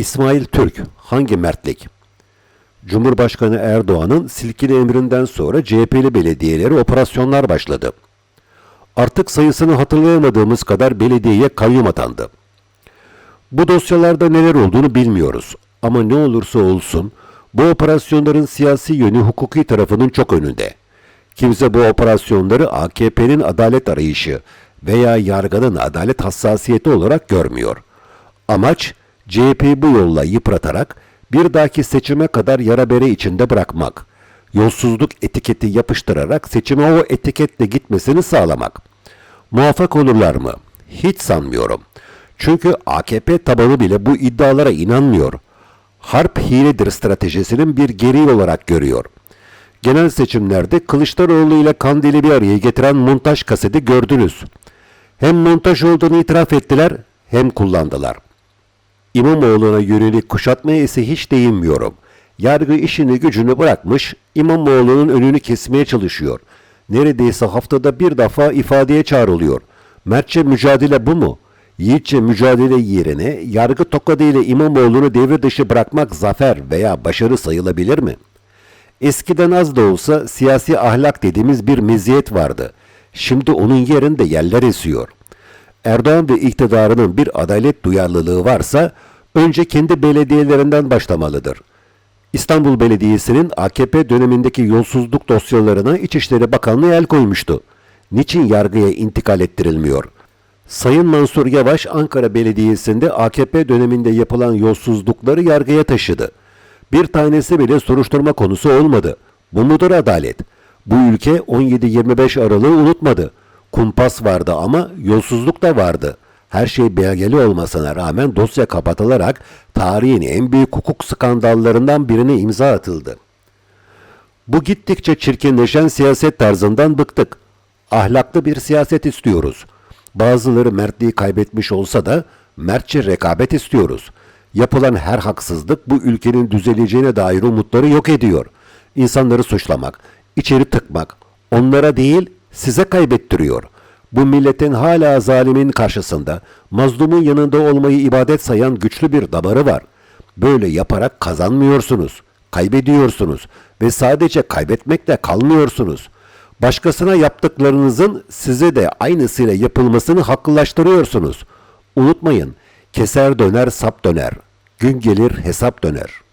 İsmail Türk hangi mertlik? Cumhurbaşkanı Erdoğan'ın silkili emrinden sonra CHP'li belediyeleri operasyonlar başladı. Artık sayısını hatırlayamadığımız kadar belediyeye kayyum atandı. Bu dosyalarda neler olduğunu bilmiyoruz ama ne olursa olsun bu operasyonların siyasi yönü hukuki tarafının çok önünde. Kimse bu operasyonları AKP'nin adalet arayışı veya yargının adalet hassasiyeti olarak görmüyor. Amaç CHP'yi bu yolla yıpratarak bir dahaki seçime kadar yara bere içinde bırakmak. Yolsuzluk etiketi yapıştırarak seçime o etiketle gitmesini sağlamak. Muvaffak olurlar mı? Hiç sanmıyorum. Çünkü AKP tabanı bile bu iddialara inanmıyor. Harp hiledir stratejisinin bir gereği olarak görüyor. Genel seçimlerde Kılıçdaroğlu ile Kandil'i bir araya getiren montaj kaseti gördünüz. Hem montaj olduğunu itiraf ettiler hem kullandılar. İmamoğlu'na yönelik kuşatmaya ise hiç değinmiyorum. Yargı işini gücünü bırakmış, İmamoğlu'nun önünü kesmeye çalışıyor. Neredeyse haftada bir defa ifadeye çağrılıyor. Mertçe mücadele bu mu? Yiğitçe mücadele yerine yargı tokadıyla İmamoğlu'nu devre dışı bırakmak zafer veya başarı sayılabilir mi? Eskiden az da olsa siyasi ahlak dediğimiz bir meziyet vardı. Şimdi onun yerinde yerler esiyor. Erdoğan ve iktidarının bir adalet duyarlılığı varsa önce kendi belediyelerinden başlamalıdır. İstanbul Belediyesi'nin AKP dönemindeki yolsuzluk dosyalarına İçişleri Bakanlığı el koymuştu. Niçin yargıya intikal ettirilmiyor? Sayın Mansur Yavaş Ankara Belediyesi'nde AKP döneminde yapılan yolsuzlukları yargıya taşıdı. Bir tanesi bile soruşturma konusu olmadı. Bu mudur adalet? Bu ülke 17-25 Aralık'ı unutmadı. Kumpas vardı ama yolsuzluk da vardı. Her şey belgeli olmasına rağmen dosya kapatılarak tarihin en büyük hukuk skandallarından birine imza atıldı. Bu gittikçe çirkinleşen siyaset tarzından bıktık. Ahlaklı bir siyaset istiyoruz. Bazıları mertliği kaybetmiş olsa da mertçe rekabet istiyoruz. Yapılan her haksızlık bu ülkenin düzeleceğine dair umutları yok ediyor. İnsanları suçlamak, içeri tıkmak, onlara değil size kaybettiriyor. Bu milletin hala zalimin karşısında, mazlumun yanında olmayı ibadet sayan güçlü bir damarı var. Böyle yaparak kazanmıyorsunuz, kaybediyorsunuz ve sadece kaybetmekle kalmıyorsunuz. Başkasına yaptıklarınızın size de aynısıyla yapılmasını haklılaştırıyorsunuz. Unutmayın, keser döner sap döner, gün gelir hesap döner.''